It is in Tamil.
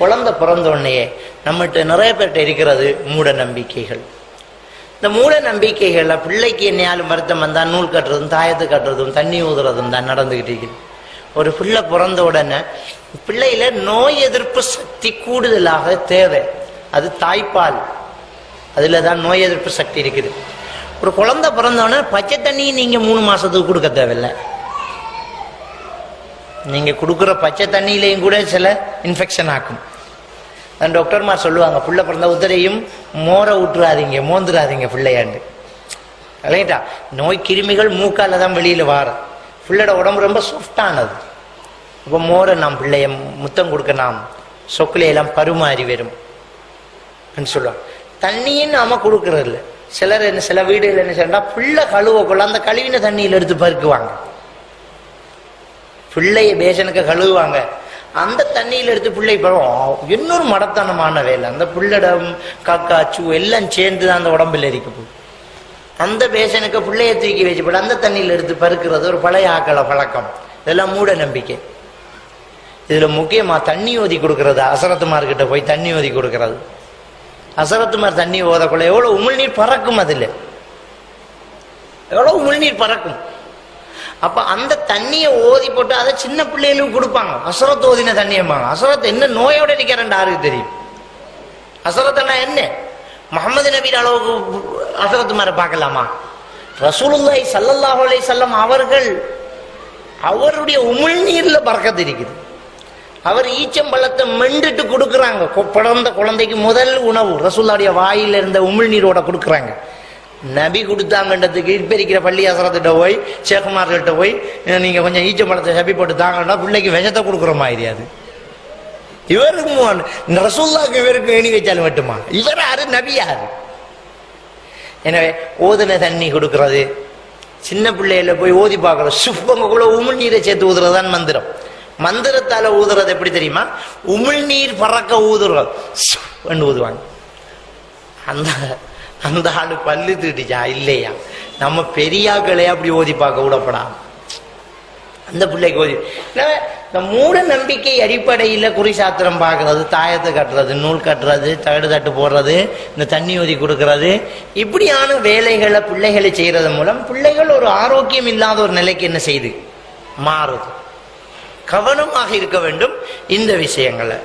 குழந்தை பிறந்த உடனேயே நம்மகிட்ட நிறைய பேர்கிட்ட இருக்கிறது மூட நம்பிக்கைகள். இந்த மூட நம்பிக்கைகளில் பிள்ளைக்கு என்னையாலும் வருத்தம் வந்தால் நூல் கட்டுறதும் தாயத்து கட்டுறதும் தண்ணி ஊதுறதும் தான் நடந்துக்கிட்டு இருக்குது. ஒரு பிள்ளை பிறந்த உடனே பிள்ளையில நோய் எதிர்ப்பு சக்தி கூடுதலாக தேவை. அது தாய்ப்பால். அதில் தான் நோய் எதிர்ப்பு சக்தி இருக்குது. ஒரு குழந்தை பிறந்தோடனே பச்சை தண்ணி நீங்கள் மூணு மாதத்துக்கு கொடுக்க தேவையில்லை. நீங்க கொடுக்குற பச்சை தண்ணியிலையும் கூட சில இன்ஃபெக்ஷன் ஆக்கும். டாக்டர்மார் சொல்லுவாங்க புள்ள பிறந்த உதரையும் மோரை விட்டுறாதீங்க மோந்துடாதீங்க பிள்ளையாண்டு. இல்லைட்டா நோய் கிருமிகள் மூக்கால தான் வெளியில் வார. பிள்ளையோட உடம்பு ரொம்ப சாஃப்டானது இப்போ மோரை நாம் பிள்ளைய முத்தம் கொடுக்க நாம் சொக்குலையெல்லாம் பருமாறி வரும். அப்படின்னு சொல்லுவாங்க. தண்ணியும் நாம கொடுக்கறது இல்லை சிலர் என்ன சில வீடுகள் என்ன சொன்னால் பிள்ளை கழுவக்குள்ள அந்த கழுவின தண்ணியில் எடுத்து பருக்குவாங்க. பிள்ளைய பேசனுக்கு கழுவுவாங்க. அந்த தண்ணியில எடுத்து பிள்ளை பழம் இன்னொரு மடத்தனமான வேலை. அந்த பிள்ளைடம் சூ எல்லாம் சேர்ந்து தான் அந்த உடம்புல இருக்க போகுது. அந்த பேசனுக்கு பிள்ளைய தூக்கி வச்சுப்பட அந்த தண்ணியில எடுத்து பருக்கிறது ஒரு பழைய ஆக்கள பழக்கம். இதெல்லாம் மூட நம்பிக்கை. இதுல முக்கியமா தண்ணி ஓதி கொடுக்கறது. அசரத்துமார்கிட்ட போய் தண்ணி ஓதி கொடுக்கறது. அசரத்துமார் தண்ணி ஓதக்குள்ள எவ்வளவு உமிழ்நீர் பறக்கும் அதுல. எவ்வளவு உமிழ்நீர் பறக்கும். அப்ப அந்த தண்ணியை ஓதி போட்டு அதை சின்ன பிள்ளைகளுக்கு கொடுப்பாங்க. அசரத் ஓதின தண்ணியம்பாங்க அசரத் என்ன நோயோட நிக்கிறேன் யாருக்கு தெரியும்? அசரத்னா என்ன? முகமது நபீர் அளவுக்கு அசுரத்து மாதிரி பார்க்கலாமா? ரசூலுல்லாய் சல்லல்லாஹு அலை வஸல்லம் அவர்கள் அவருடைய உமிழ்நீர்ல பறக்கத்து இருக்குது. அவர் ஈச்சம்பழத்தை மெண்டுட்டு கொடுக்குறாங்க. பிறந்த குழந்தைக்கு முதல் உணவு. ரசூல்லாவுடைய வாயில இருந்த உமிழ்நீரோட கொடுக்குறாங்க. நபி கொடுத்தாங்கன்றதுக்கு இப்பெரிக்கிற பள்ளி அசரத்திட்ட போய் சேகுமார்கிட்ட போய் நீங்க கொஞ்சம் ஈச்சம்பழத்தை சப்பி போட்டு தாங்கன்னா பிள்ளைக்கு விஷத்தை கொடுக்குற மாதிரி அது. இவருக்கும் ரசூல்லாக்கு இவருக்கு எணி வச்சாலும் மட்டுமா? இவர் யாரு? நபி யாரு? எனவே ஓதுன தண்ணி கொடுக்கறது. சின்ன பிள்ளையில போய் ஓதி பார்க்கறது. கூட உமிழ்நீரை சேர்த்து ஊதுறது தான் மந்திரம். மந்திரத்தால ஊதுறது எப்படி தெரியுமா? உமிழ்நீர் பறக்க ஊதுறது ஊதுவாங்க. அந்த அந்த ஆளு பல்லு தீட்டுச்சா இல்லையா? நம்ம பெரியாக்களே அப்படி ஓதி பார்க்க விடப்படாம அந்த பிள்ளைக்கு ஓதி. இந்த மூட நம்பிக்கை அடிப்படையில் குறிசாத்திரம் பார்க்கறது தாயத்தை கட்டுறது நூல் கட்டுறது தகடு தட்டு போடுறது இந்த தண்ணி ஊதி கொடுக்கறது. இப்படியான வேலைகளை பிள்ளைகளை செய்கிறது மூலம் பிள்ளைகள் ஒரு ஆரோக்கியம் இல்லாத ஒரு நிலைக்கு என்ன செய்யுது மாறுது. கவனமாக இருக்க வேண்டும் இந்த விஷயங்களை.